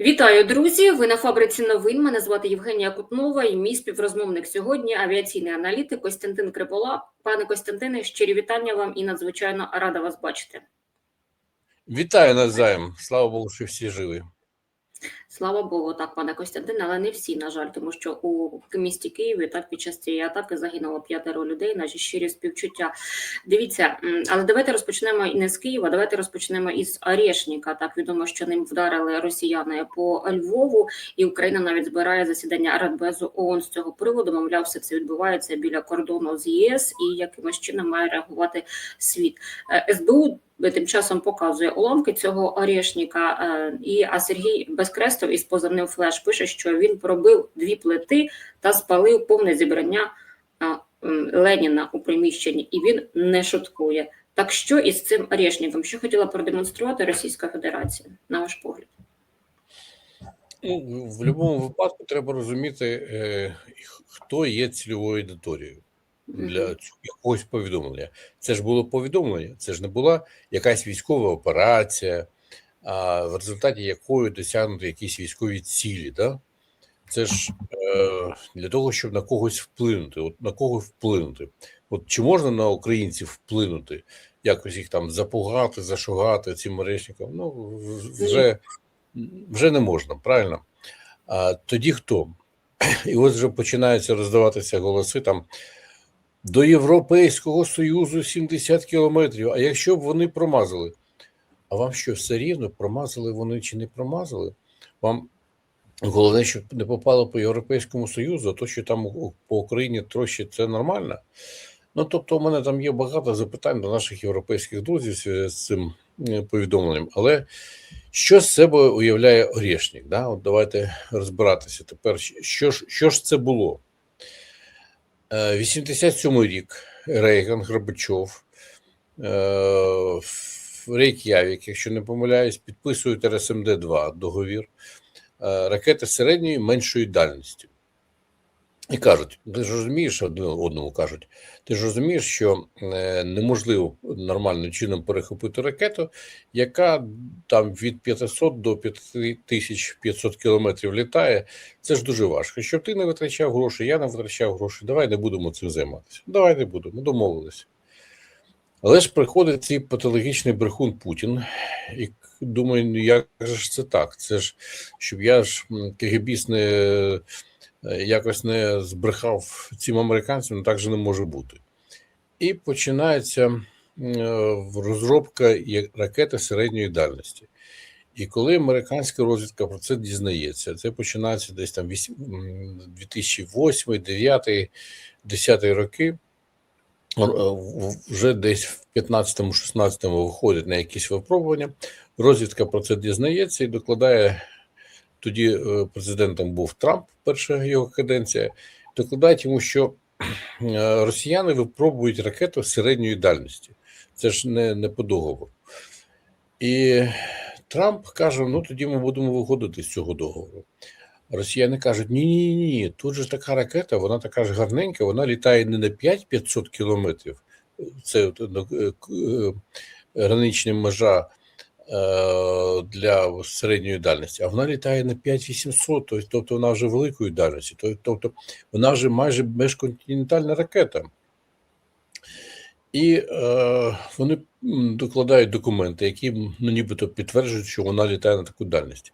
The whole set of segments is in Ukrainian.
Вітаю, друзі! Ви на фабриці новин. Мене звати Євгенія Кутнова і мій співрозмовник сьогодні авіаційний аналітик Костянтин Крипола. Пане Костянтине, щирі вітання вам і надзвичайно рада вас бачити. Вітаю Назаєм. Слава Богу, що всі живі. Слава Богу, так, пане Костянтине, але не всі, на жаль, тому що у місті Києві так під час цієї атаки загинуло п'ятеро людей. Наші щирі співчуття. Дивіться, але давайте розпочнемо не з Києва. Давайте розпочнемо із Орешника. Так відомо, що ним вдарили росіяни по Львову, і Україна навіть збирає засідання Радбезу ООН з цього приводу. Мовляв, все це відбувається біля кордону з ЄС і якимось чином має реагувати світ. Е, СБУ тим часом показує уламки цього орешника. е, І а Сергій Безкрестов із позивним флеш пише, що він пробив дві плити та спалив повне зібрання е, Леніна у приміщенні, і він не шуткує. Так що із цим орешником? Що хотіла продемонструвати Російська Федерація, на ваш погляд? Ну, в будь-якому випадку треба розуміти, е, хто є цільовою аудиторією для якогось повідомлення. Це ж було повідомлення, це ж не була якась військова операція, а в результаті якої досягнути якісь військові цілі. Да? Це ж е, для того, щоб на когось вплинути. От на кого вплинути? От чи можна на українців вплинути, якось їх там запугати, зашугати цим мережникам? Ну вже, вже не можна, правильно? А тоді хто? І ось вже починаються роздаватися голоси там до Європейського Союзу 70 кілометрів. А якщо б вони промазали? А вам що, все рівно, промазали вони чи не промазали? Вам головне, щоб не попало по Європейському Союзу, а то, що там по Україні трощить, це нормально. Ну, тобто, у мене там є багато запитань до наших європейських друзів з цим е, повідомленням. Але що з себе уявляє Орешник? Да? От давайте розбиратися тепер. Що ж, що ж це було? Е, 87-й рік. Рейган Горбачов, е, Рейк'явік, якщо не помиляюсь, підписують РСМД-2 договір. Е, ракети середньої меншої дальності. І кажуть, ти ж розумієш, одному кажуть, ти ж розумієш, що е, неможливо нормальним чином перехопити ракету, яка там від 500 до 5500 кілометрів літає. Це ж дуже важко. Щоб ти не витрачав гроші, я не витрачав гроші. Давай не будемо цим займатися. Давай не будемо, домовилися. Але ж приходить цей патологічний брехун Путін і думає, ну як же ж це так? Це ж щоб я ж КГБіст не якось не збрехав цим американцям, ну так же не може бути. І починається е, розробка ракети середньої дальності. І коли американська розвідка про це дізнається, це починається десь там 2008, 2009, 10 роки. е, Вже десь в 15-16 виходить на якісь випробування. Розвідка про це дізнається і докладає. Тоді е, президентом був Трамп, перша його каденція. Докладають йому, що е, росіяни випробують ракету середньої дальності. Це ж не, не по договору. І Трамп каже: ну тоді ми будемо виходити з цього договору. Росіяни кажуть: ні, ні, ні, тут же така ракета, вона така ж гарненька, вона літає не на 5-500 кілометрів. Це е, е, гранична межа для середньої дальності, а вона літає на 5800, тобто- вона вже великої дальності, тобто вона вже майже межконтинентальна ракета. І е, вони докладають документи, які ну, нібито підтверджують, що вона літає на таку дальність.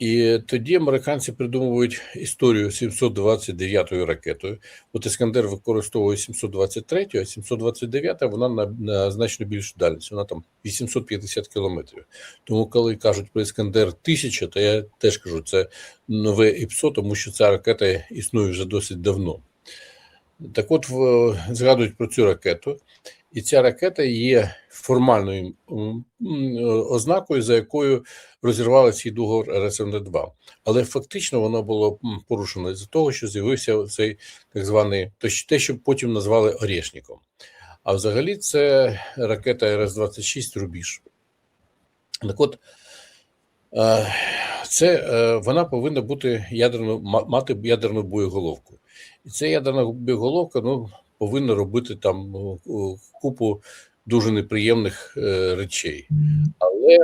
І тоді американці придумують історію 729-ю ракетою. От Іскандер використовує 723, а 729 вона на, на значно більшу дальність, вона там 850 кілометрів. Тому, коли кажуть про Іскандер 1000, то я теж кажу, це нове ІПСО, тому що ця ракета існує вже досить давно. Так от згадують про цю ракету, і ця ракета є формальною ознакою, за якою розірвали цей договор РСМД-2. Але фактично воно було порушено з того, що з'явився цей так званий те, що потім назвали Орешником. А взагалі це ракета РС-26 Рубіж. Так от, е, це е, вона повинна бути ядерно мати ядерну боєголовку. І ця ядерна боєголовка ну, повинна робити там ну, купу дуже неприємних е, речей. Але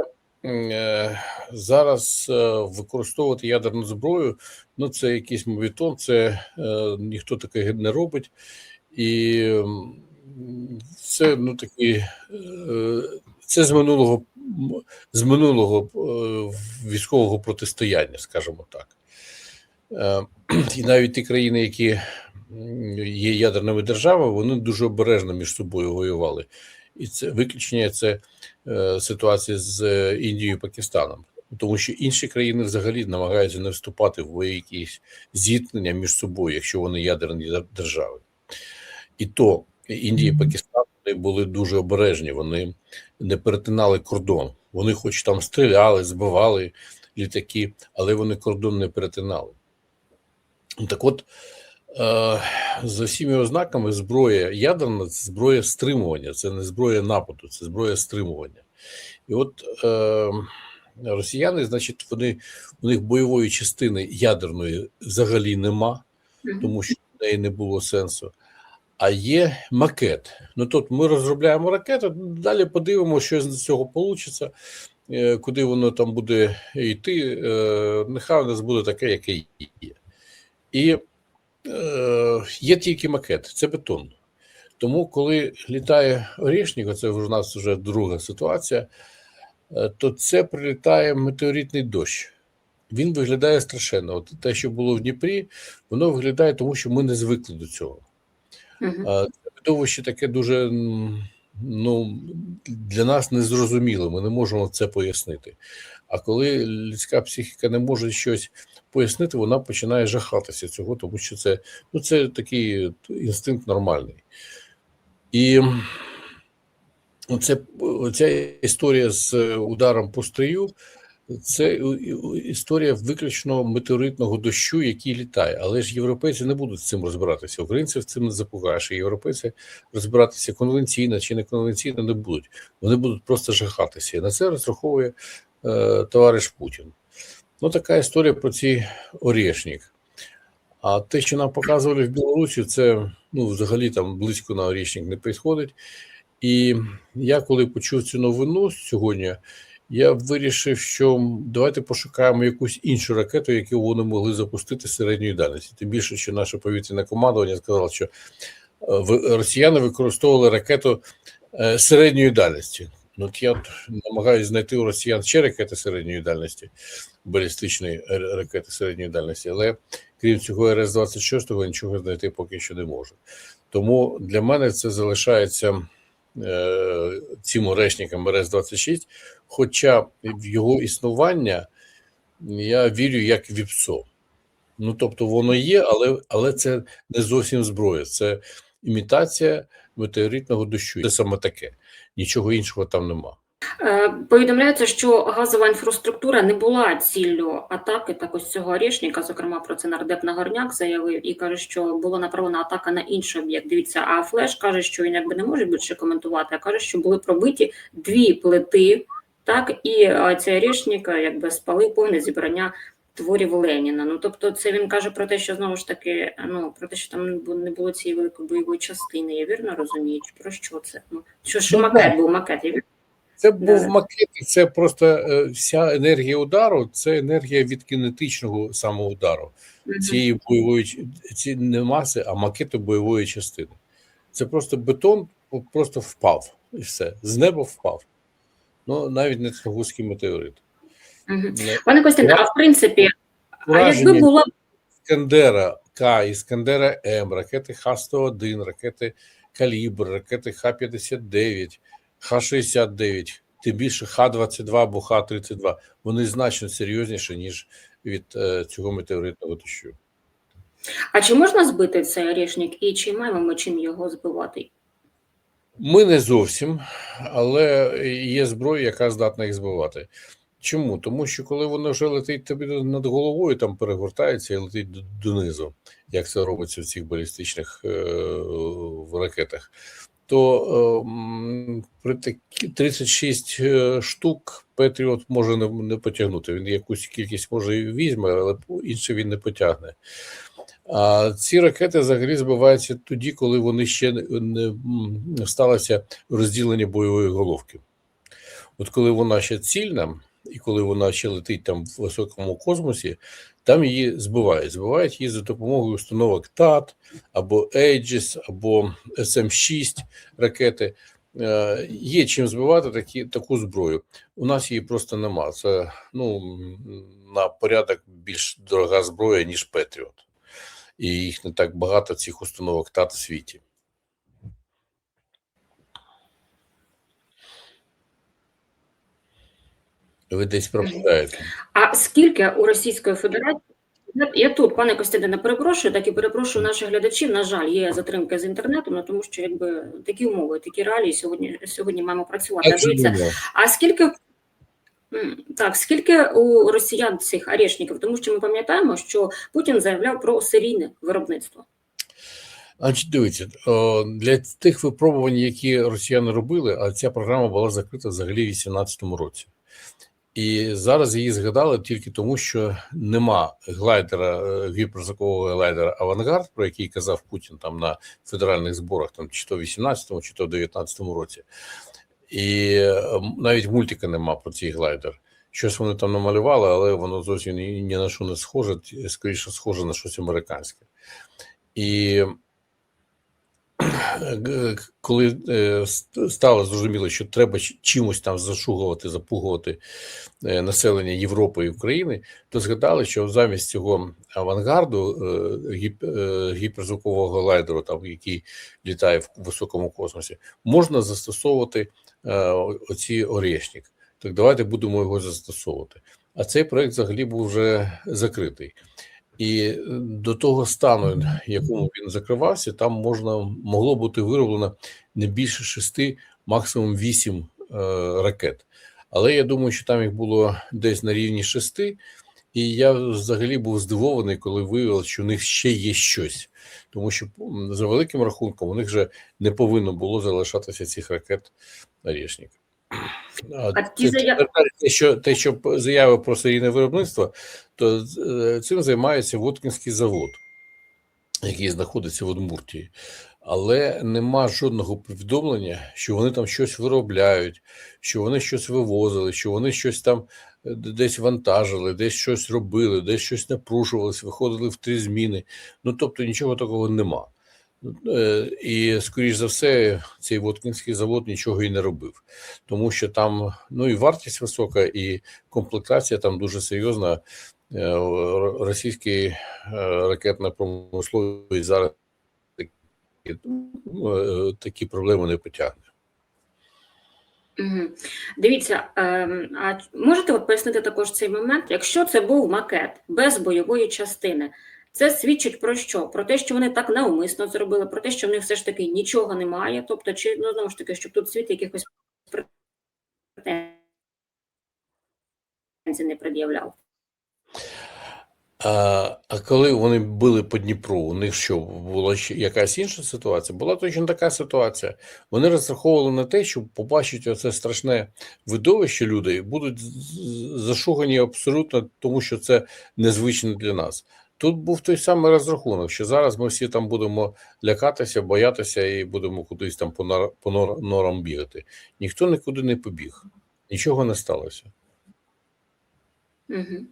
е, зараз е, використовувати ядерну зброю, ну це якийсь мовітон, це ніхто таке не робить. І це ну такі це з минулого з минулого військового протистояння, скажімо так. І навіть ті країни, які є ядерними державами, вони дуже обережно між собою воювали. І це виключення це е, ситуація з е, Індією і Пакистаном. Тому що інші країни взагалі намагаються не вступати в якісь зіткнення між собою, якщо вони ядерні держави. І то Індія і Пакистан вони були дуже обережні, вони не перетинали кордон. Вони, хоч там стріляли, збивали літаки, але вони кордон не перетинали. Так от, е, за всіми ознаками, зброя ядерна це зброя стримування, це не зброя нападу, це зброя стримування. І от е, росіяни, значить, вони у них бойової частини ядерної взагалі нема, тому що в неї не було сенсу. А є макет. Ну тут ми розробляємо ракету, далі подивимося, що з цього вийде, куди воно там буде йти. Е, Нехай у нас буде таке, яке є. І є тільки макет, це бетон. Тому, коли літає Орішник, це у нас вже друга ситуація, е, то це прилітає метеоритний дощ. Він виглядає страшенно. От те, що було в Дніпрі, воно виглядає, тому що ми не звикли до цього. Це видовище таке дуже ну, для нас незрозуміле, ми не можемо це пояснити. А коли людська психіка не може щось пояснити, вона починає жахатися цього, тому що це, ну, це такий інстинкт нормальний. І оце, оця історія з ударом по стрію, це історія виключно метеоритного дощу, який літає. Але ж європейці не будуть з цим розбиратися. Українців цим не запугаєш. І європейці розбиратися конвенційно чи не конвенційно не будуть. Вони будуть просто жахатися. І на це розраховує е, товариш Путін. Ну, така історія про цей Орєшнік. А те, що нам показували в Білорусі, це ну, взагалі там близько на Орєшнік не підходить. І я коли почув цю новину сьогодні, я вирішив, що давайте пошукаємо якусь іншу ракету, яку вони могли запустити середньої дальності. Тим більше, що наше повітряне командування сказало, що е, росіяни використовували ракету е, середньої дальності. Ну, от я намагаюся знайти у росіян ще ракети середньої дальності, балістичної ракети середньої дальності, але крім цього РС-26 нічого знайти поки що не можу. Тому для мене це залишається е, цим орешником РС-26, хоча в його існування я вірю як в ІПСО. Ну, тобто воно є, але, але це не зовсім зброя, це імітація метеоритного дощу. Це саме таке. Нічого іншого там нема. Е, Повідомляється, що газова інфраструктура не була ціллю атаки так ось цього Орішника. Зокрема, про це нардеп Нагорняк заявив і каже, що була направлена атака на інший об'єкт. Дивіться, а Флеш каже, що він якби не може більше коментувати, а каже, що були пробиті дві плити, так і е, цей Орішник е, якби спалив повне зібрання творів Леніна. Ну тобто, це він каже про те, що знову ж таки, ну про те, що там не було цієї великої бойової частини. Я вірно розумію? Про що це? Ну що ж Ну, макет був макет? Я вірно? Це був макет, це просто е, вся енергія удару, це енергія від кінетичного самоудару. Цієї бойової ці не маси, а макету бойової частини. Це просто бетон просто впав і все. З неба впав. Ну навіть не Тунгуський метеорит. Пане Костяне, а в принципі, а якби була Іскандера К, Іскандера М, ракети Х-101, ракети Калібр, ракети Х-59, Х-69, тим більше Х-22 або Х-32, вони значно серйозніші, ніж від е, цього метеоритного дощу. а чи можна збити цей орешник, і чи маємо ми чим його збивати? Ми не зовсім, але є зброя, яка здатна їх збивати. Чому? Тому що коли воно вже летить тобі над головою, там перегортається і летить донизу, як це робиться в цих балістичних е, ракетах, то е, при такі 36 е, штук Петріот може не, не потягнути. Він якусь кількість може і візьме, але інше він не потягне. А ці ракети взагалі збиваються тоді, коли вони ще не, сталося розділення бойової головки. От коли вона ще цільна, і коли вона ще летить там в високому космосі, там її збивають. Збивають її за допомогою установок ТАТ або Aegis, або СМ-6 ракети. Е, Є чим збивати такі, таку зброю. У нас її просто нема. Це ну, на порядок більш дорога зброя, ніж Петріот. І їх не так багато цих установок ТАТ в світі. Ви десь пропадаєте. А скільки у Російської Федерації? Я- тут, пане Костянтине, перепрошую, так і перепрошую наших глядачів. На жаль, є затримки з інтернетом, ну, тому що якби такі умови, такі реалії сьогодні, сьогодні маємо працювати. Дивіться, а скільки так, скільки у росіян цих арешників? Тому що ми пам'ятаємо, що Путін заявляв про серійне виробництво. Значить, дивіться, для тих випробувань, які росіяни робили, а ця програма була закрита взагалі в 2018 році. І зараз її згадали тільки тому, що нема глайдера, е, гіперзвукового глайдера Авангард, про який казав Путін там на федеральних зборах, там чи то в 18-му, чи то в 19-му році. І е, навіть мультика нема про цей глайдер. Щось вони там намалювали, але воно зовсім ні, на що не схоже, скоріше схоже на щось американське. І коли е, стало зрозуміло, що треба чимось там зашугувати, запугувати е, населення Європи і України, то згадали, що замість цього авангарду е, гіп, гіперзвукового глайдеру, там який літає в високому космосі, можна застосовувати оці орешник. Так давайте будемо його застосовувати. А цей проект взагалі був вже закритий. І е, до того стану, якому він закривався, там можна могло бути вироблено не більше шести, максимум вісім е, ракет. Але я думаю, що там їх було десь на рівні шести, і я взагалі був здивований, коли виявилося, що у них ще є щось. Тому що за великим рахунком у них вже не повинно було залишатися цих ракет Орешник. А А це- те, що те, що заяви про серійне виробництво, то е, цим займається Воткінський завод, який знаходиться в Удмуртії. Але нема жодного повідомлення, що вони там щось виробляють, що вони щось вивозили, що вони щось там е, десь вантажили, десь щось робили, десь щось напружувалися, виходили в три зміни. Ну тобто нічого такого нема. Е, І, скоріш за все, цей Воткінський завод нічого і не робив, тому що там ну і вартість висока, і комплектація там дуже серйозна. Е, Російський е, ракетна промисловість зараз такі, проблеми не потягне. Угу. Дивіться, ем, а можете пояснити також цей момент? Якщо це був макет без бойової частини, це свідчить про що? Про те, що вони так навмисно зробили, про те, що в них все ж таки нічого немає. Тобто, чи ну знову ж таки, щоб тут світ якихось претензій не пред'являв. А, а коли вони били по Дніпру, у них що була якась інша ситуація? Була точно така ситуація. Вони розраховували на те, що побачать оце страшне видовище люди будуть зашугані абсолютно, тому що це незвично для нас. Тут був той самий розрахунок, що зараз ми всі там будемо лякатися, боятися і будемо кудись там по, нор, по нор, норам бігати. Ніхто нікуди не побіг, нічого не сталося. Угу.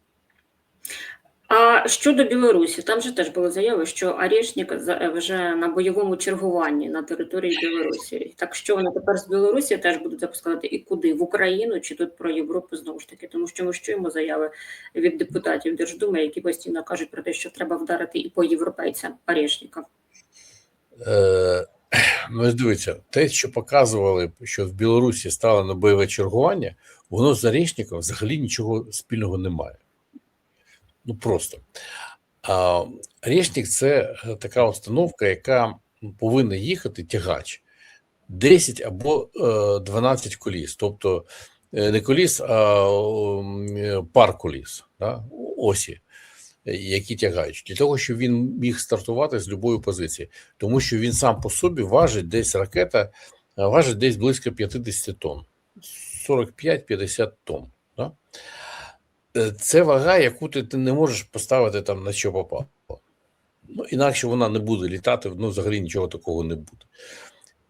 А щодо Білорусі, там же теж були заяви, що Орешник за- вже на бойовому чергуванні на території Білорусі. Так що вони тепер з Білорусі теж будуть запускати і куди? В Україну чи тут про Європу знову ж таки? Тому що ми чуємо заяви від депутатів Держдуми, які постійно кажуть про те, що треба вдарити і по європейцям Орешника. Е, ну, дивіться, те, що показували, що в Білорусі стало на бойове чергування, воно з Орешником взагалі нічого спільного не має. Ну просто. А, це е, така установка, яка повинна їхати тягач 10 або е, 12 коліс. Тобто е, не коліс, а е, пар коліс, да? осі які тягають, для того, щоб він міг стартувати з будь-якої позиції, тому що він сам по собі важить десь ракета, е, важить десь близько 50 тонн, 45-50 тонн. Да? Е, Це вага, яку ти, ти не можеш поставити там на що попало. Ну, інакше вона не буде літати, ну взагалі нічого такого не буде.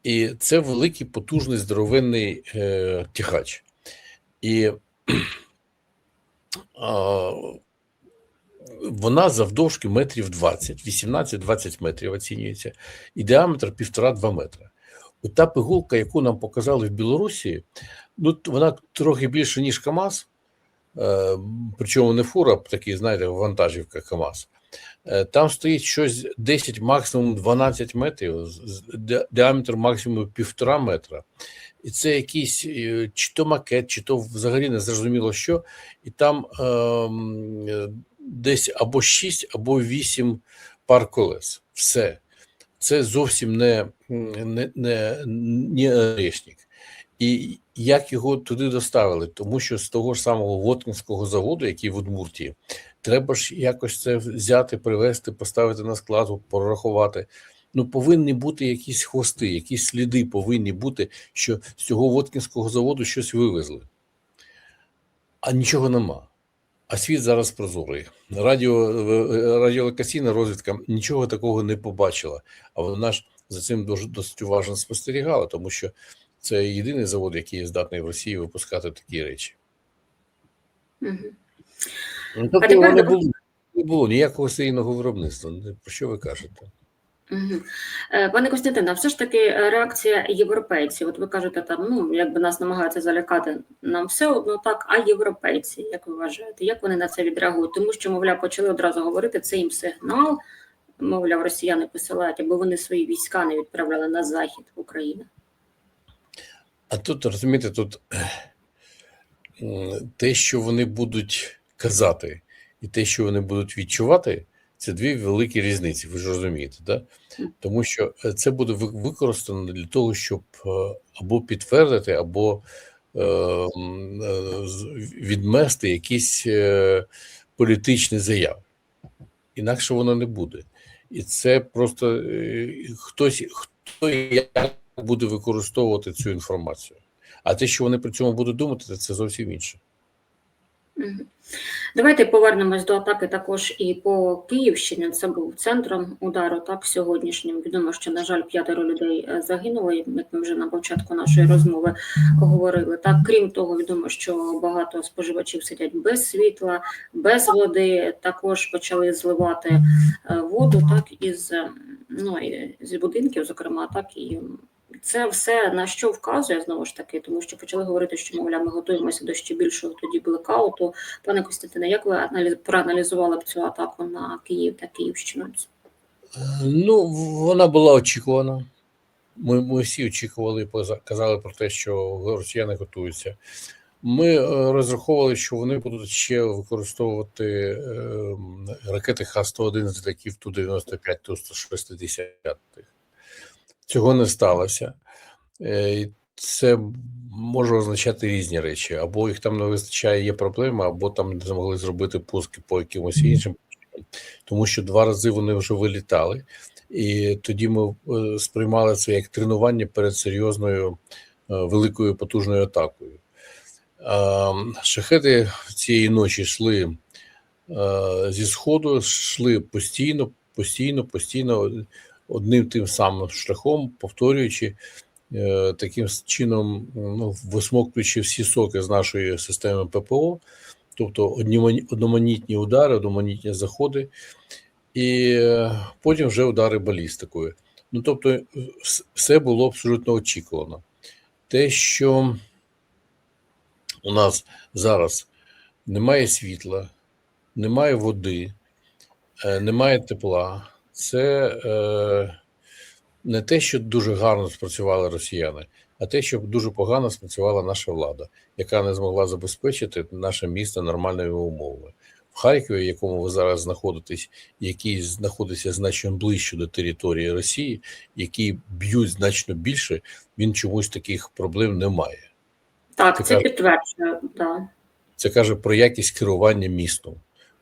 І це великий, потужний, здоровенний е, тягач. І а, вона завдовжки метрів 20, 18-20 метрів оцінюється, і діаметр 1,5-2 метра. От та пигулка, яку нам показали в Білорусі, ну вона трохи більше, ніж КАМАЗ, причому не фура, а такий, знаєте, вантажівка КАМАЗ. Е, Там стоїть щось 10, максимум 12 метрів, діаметр максимум 1,5 метра. І це якийсь е, чи то макет, чи то взагалі не зрозуміло що. І там е, десь або 6, або 8 пар колес. Все. Це зовсім не, не, не, не орешник. І як його туди доставили? Тому що з того ж самого Воткінського заводу, який в Удмуртії, треба ж якось це взяти, привезти, поставити на склад, порахувати. Ну, повинні бути якісь хвости, якісь сліди повинні бути, що з цього Воткінського заводу щось вивезли. А нічого нема. А світ зараз прозорий. Радіо, е, радіолокаційна розвідка нічого такого не побачила. А вона ж за цим дуже досить уважно спостерігала, тому що це єдиний завод, який здатний в Росії випускати такі речі. Мгм. Ну, тобто тепер не було, не було ніякого серійного виробництва. Ну, Про що ви кажете? Е, Пане Костянтине, все ж таки е, реакція європейців. От ви кажете, там ну якби нас намагаються залякати, нам все одно так. А європейці, як ви вважаєте, як вони на це відреагують? Тому що, мовляв, почали одразу говорити, це їм сигнал. Мовляв, росіяни посилають, аби вони свої війська не відправляли на захід України. А тут розумієте, тут те, що вони будуть казати, і те, що вони будуть відчувати, це дві великі різниці. Ви ж розумієте, да? Тому що е, це буде використано для того, щоб е, або підтвердити, або е, е, відмести якісь е, політичні заяви. Інакше воно не буде. І це просто е, хтось, хто як буде використовувати цю інформацію. А те, що вони при цьому будуть думати, це зовсім інше. Давайте повернемось до атаки також і по Київщині. Це був центром удару. Так сьогоднішнім відомо, що на жаль, п'ятеро людей е, загинули. Як ми вже на початку нашої розмови говорили. Так, крім того, відомо, що багато споживачів сидять без світла, без води. Також почали зливати е, воду, так із ну з будинків, зокрема, так і це все на що вказує знову ж таки, тому що почали говорити, що мовляв, ми готуємося до ще більшого тоді блекауту. Пане Костянтине, як ви аналіз проаналізували б цю атаку на Київ та Київщину? Е, Ну, вона була очікувана. Ми, ми всі очікували, казали про те, що росіяни готуються. Ми е, розраховували, що вони будуть ще використовувати е, ракети Х-101 з літаків Ту-95, Ту-160. Цього не сталося. Е, Це може означати різні речі. Або їх там не вистачає, є проблема, або там не змогли зробити пуски по якимось іншим. Тому що два рази вони вже вилітали, і тоді ми е, сприймали це як тренування перед серйозною е, великою потужною атакою. Шахеди цієї ночі йшли зі сходу, йшли постійно, постійно, постійно одним тим самим шляхом, повторюючи е, таким чином, ну, висмоктуючи всі соки з нашої системи ППО, тобто одноманітні удари, одноманітні заходи, і е, потім вже удари балістикою. Ну тобто, е, все було абсолютно очікувано. Те, що у нас зараз немає світла, немає води, немає тепла, це е, не те, що дуже гарно спрацювали росіяни, а те, що дуже погано спрацювала наша влада, яка не змогла забезпечити наше місто нормальними умовами. В Харкові, в якому ви зараз знаходитесь, який знаходиться значно ближче до території Росії, які б'ють значно більше, він чомусь таких проблем не має. Так, Це це підтверджує. Да. Це каже про якість керування містом.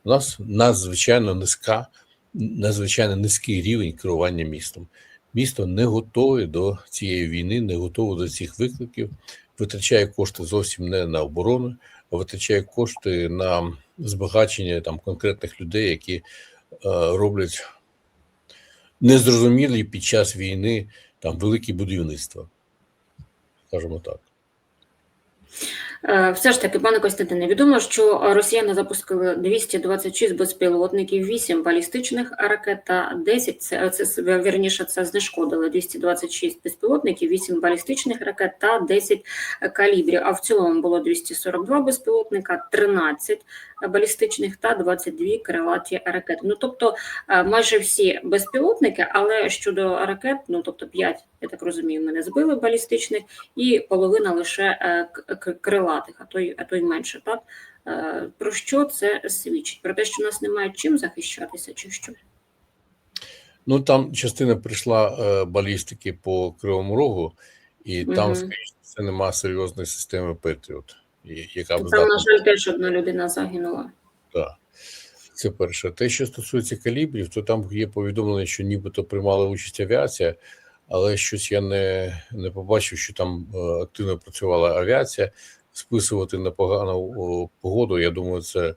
У нас надзвичайно низька, надзвичайно низький рівень керування містом. Місто не готове до цієї війни, не готове до цих викликів, витрачає кошти зовсім не на оборону, а витрачає кошти на збагачення там конкретних людей, які е, роблять незрозумілі під час війни там великі будівництва. Скажімо так. Е, Все ж таки, пане Костянтине, відомо, що росіяни запустили 226 безпілотників, 8 балістичних ракет та 10, це, це вірніше, це знешкодили 226 безпілотників, 8 балістичних ракет та 10 калібрів. А в цілому було 242 безпілотника, 13 балістичних та 22 крилаті ракети. Ну тобто е, майже всі безпілотники, але щодо ракет, ну тобто 5, я так розумію, ми не збили балістичних, і половина лише е, к- к- крилатих, а то й а то й менше. Так про що це свідчить? Про те, що нас немає чим захищатися, чи що? Ну там частина прийшла е, балістики по Кривому Рогу, і там, Мгм. скоріше, це немає серйозної системи Петріот, яка б Там, здатна на жаль, теж одна людина загинула. Так. Це перше. Те, що стосується калібрів, то там є повідомлення, що нібито приймала участь авіація, але щось я не, не побачив, що там е, активно працювала авіація. Списувати на погану погоду, я думаю, це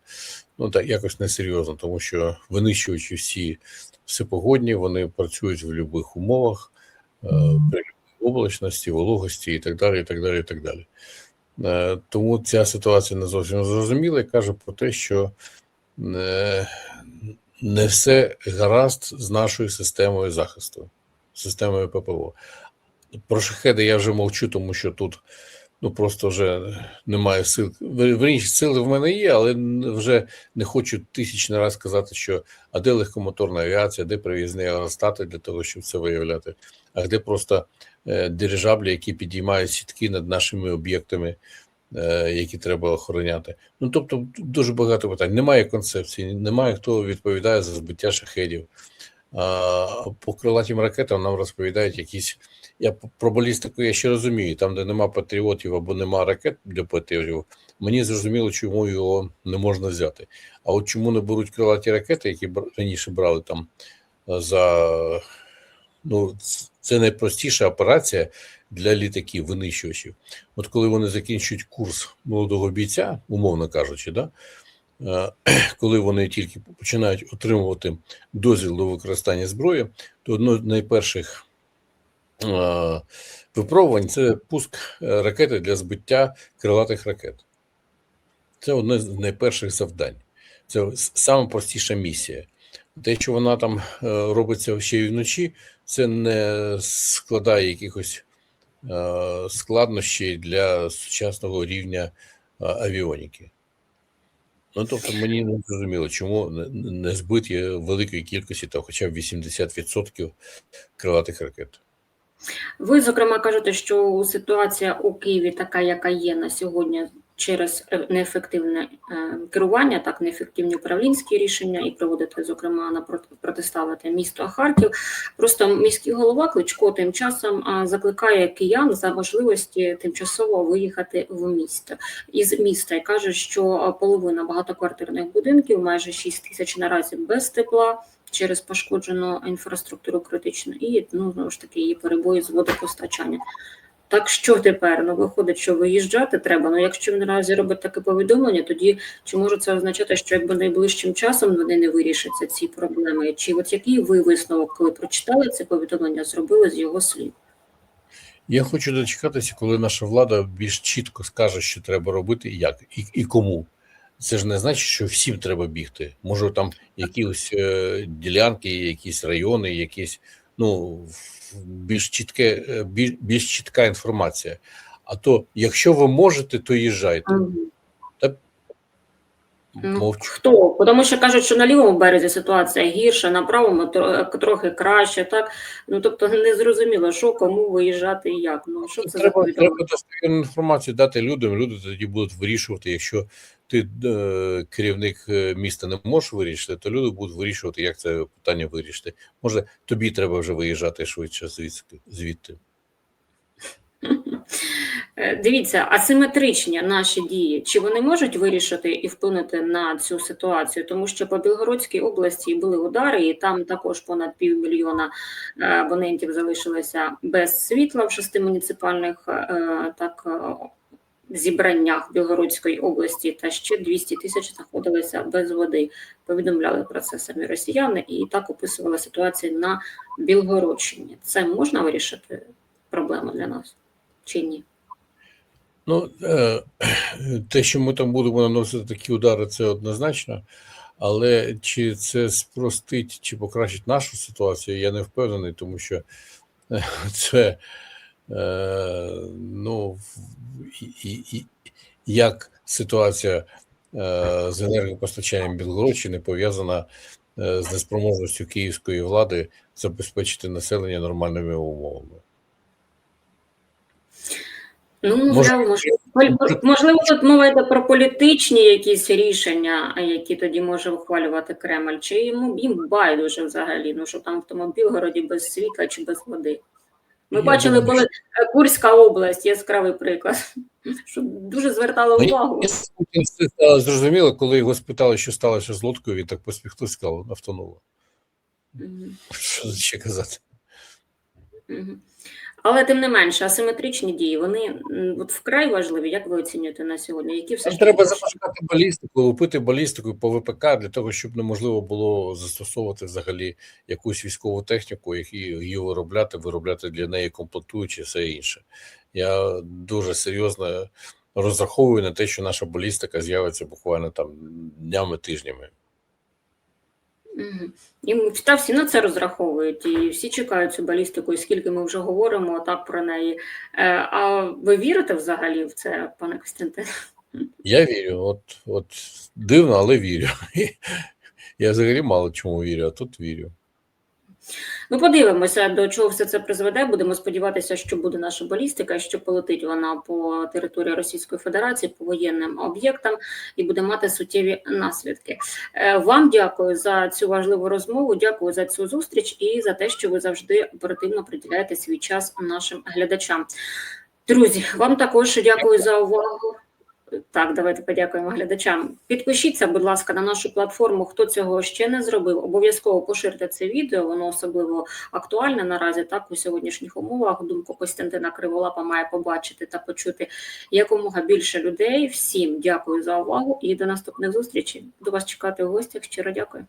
ну, так, якось несерйозно, тому що винищуючи всі всепогодні, вони працюють в будь-яких умовах, е, при облачності, вологості і так далі. і так далі, і так далі. Е, Тому ця ситуація не зовсім зрозуміла і каже про те, що не, не все гаразд з нашою системою захисту, системою ППО. Про шахеди я вже мовчу, тому що тут ну просто вже немає сил. Вер- Верніше, сили в мене є, але вже не хочу тисячний раз сказати, що а де легкомоторна авіація, де привізні аеростати для того, щоб це виявляти, а де просто е, дирижаблі, які підіймають сітки над нашими об'єктами, е, які треба охороняти. Ну тобто дуже багато питань. Немає концепції, немає хто відповідає за збиття шахедів. По крилатим ракетам нам розповідають якісь. Я про балістику я ще розумію, там, де нема патріотів або нема ракет для патріотів, мені зрозуміло, чому його не можна взяти. А от чому не беруть крилаті ракети, які раніше брали там е, за ну, це найпростіша операція для літаків, винищувачів. От коли вони закінчують курс молодого бійця, умовно кажучи, да, е, коли вони тільки починають отримувати дозвіл до використання зброї, то одно з найперших випробувань це пуск е, ракети для збиття крилатих ракет. Це одне з найперших завдань. Це с- саме простіша місія. Те, що вона там е, робиться ще й вночі, це не складає якихось е, складнощів для сучасного рівня е, авіоніки. Ну, тобто, мені не зрозуміло, чому не збиті великої кількості, та хоча б 80% крилатих ракет. Ви, зокрема, кажете, що ситуація у Києві така, яка є на сьогодні, через е, неефективне е, керування, так неефективні управлінські рішення, і приводите, зокрема, на протиставити місто Харків. Просто міський голова Кличко тим часом закликає киян за можливості тимчасово виїхати в місто із міста і каже, що половина багатоквартирних будинків, майже 6 тисяч наразі без тепла через пошкоджену інфраструктуру критичну і ну знову ж таки її перебої з водопостачання. Так що тепер? Ну виходить, що виїжджати треба. Ну якщо наразі робить таке повідомлення, тоді чи може це означати, що якби найближчим часом вони не вирішаться ці проблеми? Чи от який ви висновок, коли прочитали це повідомлення, зробили з його слів? Я хочу дочекатися, коли наша влада більш чітко скаже, що треба робити, і як і, і кому. Це ж не значить, що всім треба бігти. Може, там якісь е, ділянки, якісь райони, якісь ну більш чітке, е, більш, більш чітка інформація. А то, якщо ви можете, то їжджайте. Ну, Мовчу. Хто? Тому що кажуть, що на лівому березі ситуація гірша, на правому трохи краще. Так ну тобто не зрозуміло, що кому виїжджати і як. Ну що це Треба, треба достовірну інформацію дати людям. Люди тоді будуть вирішувати. Якщо ти е, керівник е, міста не можеш вирішити, то люди будуть вирішувати, як це питання вирішити. Може, тобі треба вже виїжджати швидше звідти. Е, Дивіться, асиметричні наші дії, чи вони можуть вирішити і вплинути на цю ситуацію? Тому що по Білгородській області були удари, і там також понад півмільйона е, абонентів залишилося без світла в шести муніципальних так зібраннях Білгородської області, та ще 200 тисяч знаходилися без води. Повідомляли про це самі росіяни, і так описувала ситуацію на Білгородщині. Це можна вирішити проблему для нас чи ні? Ну, е, те, що ми там будемо наносити такі удари, це однозначно. Але чи це спростить, чи покращить нашу ситуацію, я не впевнений, тому що е, це ну, і, і, як ситуація е, з енергопостачанням Білгородщини пов'язана е, з неспроможністю київської влади забезпечити населення нормальними умовами. Ну, можливо, можливо, тут мова йде про політичні якісь рішення, які тоді може ухвалювати Кремль, чи йому їм байдуже взагалі, ну що там в тому Білгороді без світла чи без води. Ми Я бачили, думаю, коли що... Курська область, яскравий приклад, що дуже звертало увагу. Я, я зрозуміло, коли його спитали, що сталося з лодкою, він так посміхнув, сказав, автонула. -hmm. Що ще казати? Мгм. Але тим не менше, асиметричні дії, вони от вкрай важливі. Як ви оцінюєте на сьогодні? Які все треба запускати балістику, лупити балістику по ВПК для того, щоб неможливо було застосовувати взагалі якусь військову техніку, які її виробляти, виробляти для неї комплектуючі, все інше. Я дуже серйозно розраховую на те, що наша балістика з'явиться буквально там днями, тижнями. Мгм. І та всі на це розраховують, і всі чекають цю балістику, і скільки ми вже говоримо так про неї. Е, А ви вірите взагалі в це, пане Костянтине? Я вірю, от, от дивно, але вірю. Я взагалі мало чому вірю, а тут вірю. Ну, подивимося, до чого все це призведе. Будемо сподіватися, що буде наша балістика, що полетить вона по території Російської Федерації, по воєнним об'єктам і буде мати суттєві наслідки. Е, Вам дякую за цю важливу розмову. Дякую за цю зустріч і за те, що ви завжди оперативно приділяєте свій час нашим глядачам. Друзі, вам також дякую за увагу. Так, давайте подякуємо глядачам. Підпишіться, будь ласка, на нашу платформу. Хто цього ще не зробив, обов'язково поширте це відео. Воно особливо актуальне наразі. Так у сьогоднішніх умовах. Думку Костянтина Криволапа має побачити та почути якомога більше людей. Всім дякую за увагу і до наступних зустрічей. До вас чекати в гостях. Щиро дякую.